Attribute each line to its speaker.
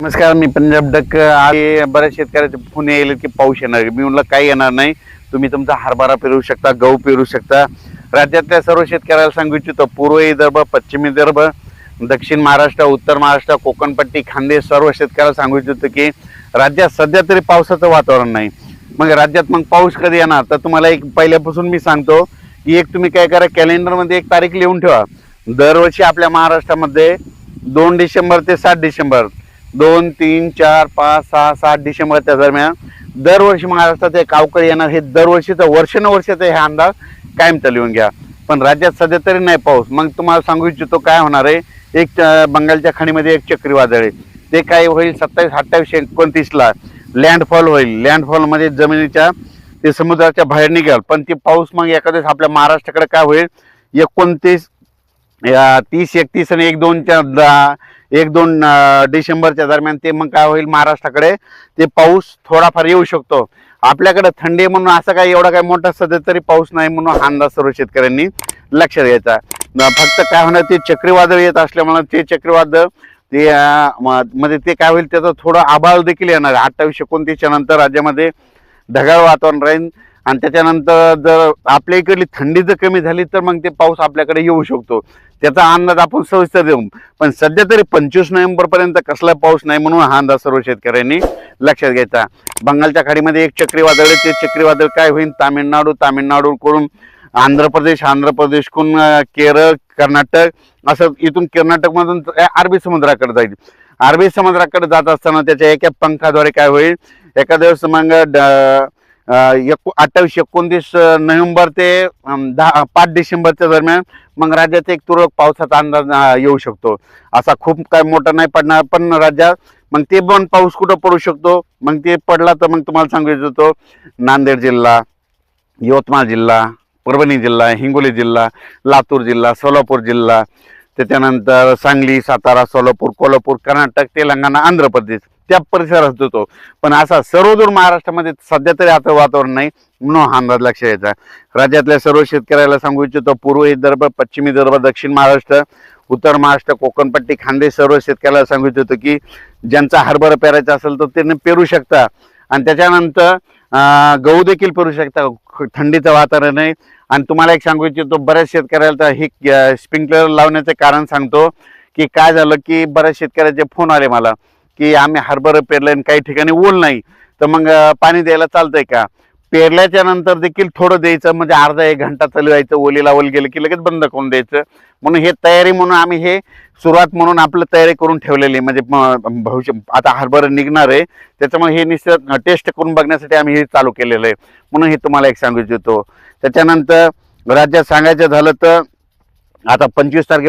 Speaker 1: नमस्कार मी पंजाब डक आले बऱ्याच शेतकऱ्याचे फोन येईल की पाऊस येणार मी म्हणलं काही येणार नाही. तुम्ही तुमचा हरभरा पेरू शकता गहू पेरू शकता. राज्यातल्या सर्व शेतकऱ्याला सांगू इच्छितो पूर्व विदर्भ पश्चिम विदर्भ दक्षिण महाराष्ट्र उत्तर महाराष्ट्र कोकणपट्टी खांदे सर्व शेतकऱ्याला सांगू इच्छितो की राज्यात सध्या तरी पावसाचं वातावरण नाही. मग राज्यात मग पाऊस कधी येणार? तर तुम्हाला एक पहिल्यापासून मी सांगतो की एक तुम्ही काय करा कॅलेंडरमध्ये एक तारीख लिहून ठेवा. दरवर्षी आपल्या महाराष्ट्रामध्ये दोन डिसेंबर ते सात डिसेंबर दोन तीन चार पाच सहा सात डिसेंबरच्या दरम्यान दरवर्षी महाराष्ट्रात एक अवकाळी येणार. हे दरवर्षीचं वर्षानुवर्षाचा हे अंदाज कायमचा लिहून घ्या. पण राज्यात सध्या तरी नाही पाऊस. मग तुम्हाला सांगू इच्छितो काय होणार आहे? एक बंगालच्या खाणीमध्ये एक चक्रीवादळ आहे. ते काय होईल? सत्तावीस अठ्ठावीस एकोणतीसला लँडफॉल होईल. लँडफॉलमध्ये जमिनीच्या ते समुद्राच्या बाहेर निघेल. पण ते पाऊस मग एखाद्या आपल्या महाराष्ट्राकडे काय होईल? एकोणतीस या तीस एकतीस आणि एक दोनच्या एक दोन डिसेंबरच्या दरम्यान ते मग काय होईल महाराष्ट्राकडे ते पाऊस थोडाफार येऊ शकतो. आपल्याकडे थंडी म्हणून असं काही एवढा काही मोठा सध्या तरी पाऊस नाही म्हणून हा अंदाज सर्व शेतकऱ्यांनी लक्षात घ्यायचा. फक्त काय होणार ते चक्रीवादळ येत असल्यामुळे ते चक्रीवादळ ते म्हणजे म- मध्ये ते काय होईल त्याचा थोडं आभाळ देखील येणार. अठ्ठावीस एकोणतीसच्या नंतर राज्यामध्ये ढगाळ वातावरण राहील. आणि त्याच्यानंतर जर आपल्या इकडली थंडी जर कमी झाली तर मग ते पाऊस आपल्याकडे येऊ शकतो. त्याचा अंदाज आपण सविस्तर देऊ. पण सध्या तरी पंचवीस नोव्हेंबरपर्यंत कसला पाऊस नाही म्हणून हा अंदाज सर्व शेतकऱ्यांनी लक्षात घ्यायचा बंगालच्या खाडीमध्ये एक चक्रीवादळ आहे ते चक्रीवादळ काय होईल तामिळनाडू तामिळनाडूकडून आंध्र प्रदेश आंध्र प्रदेशकडून केरळ कर्नाटक असं इथून कर्नाटकमधून अरबी समुद्राकडे जाईल. अरबी समुद्राकडे जात असताना त्याच्या एका पंखाद्वारे काय होईल? एखाद्या दिवस मग ड- अठ्ठावीस एकोणतीस नोव्हेंबर ते दहा पाच डिसेंबरच्या दरम्यान मग राज्यात एक तुरळक पावसाचा अंदाज येऊ शकतो. असा खूप काय मोठा नाही पडणार पण राज्यात मग ते पण पाऊस कुठं पडू शकतो? मग ते पडला तर मग तुम्हाला सांगू इच्छितो नांदेड जिल्हा यवतमाळ जिल्हा परभणी जिल्हा हिंगोली जिल्हा लातूर जिल्हा सोलापूर जिल्हा त्याच्यानंतर सांगली सातारा सोलापूर कोल्हापूर कर्नाटक तेलंगणा आंध्र प्रदेश. त्या परिसरात होतो. पण असा सर्वदूर महाराष्ट्रामध्ये सध्या तरी आता वातावरण नाही म्हणून हा अंदाज लक्ष यायचा राज्यातल्या सर्व शेतकऱ्याला सांगू इच्छितो पूर्व विदर्भ पश्चिम विदर्भ दक्षिण महाराष्ट्र उत्तर महाराष्ट्र कोकणपट्टी खांदे सर्व शेतकऱ्याला सांगू इच्छितो की ज्यांचा हरभरा पेरायचा असेल तर त्यांनी पेरू शकता. आणि त्याच्यानंतर गहू देखील पेरू शकता. थंडीचं वातावरण आहे. आणि तुम्हाला एक सांगू इच्छितो बऱ्याच शेतकऱ्याला तर हे स्प्रिंकलर लावण्याचं कारण सांगतो की काय झालं की बऱ्याच शेतकऱ्याचे फोन आले मला. की आम्ही हरभरं पेरलं आणि काही ठिकाणी ओल नाही. तर मग पाणी द्यायला चालतंय का? पेरल्याच्या नंतर देखील थोडं द्यायचं म्हणजे अर्धा एक घंटा चालवायचं ओलीला ओल गेलं की लगेच बंद करून द्यायचं. म्हणून हे तयारी म्हणून आम्ही हे सुरुवात म्हणून आपलं तयारी करून ठेवलेली आहे. म्हणजे भविष्य आता हरभरा निघणार आहे. त्याच्यामुळे हे निश्चित टेस्ट करून बघण्यासाठी आम्ही हे चालू केलेलं आहे. म्हणून हे तुम्हाला एक सांगू इच्छितो. त्याच्यानंतर राज्यात सांगायचं झालं तर आता पंचवीस तारखे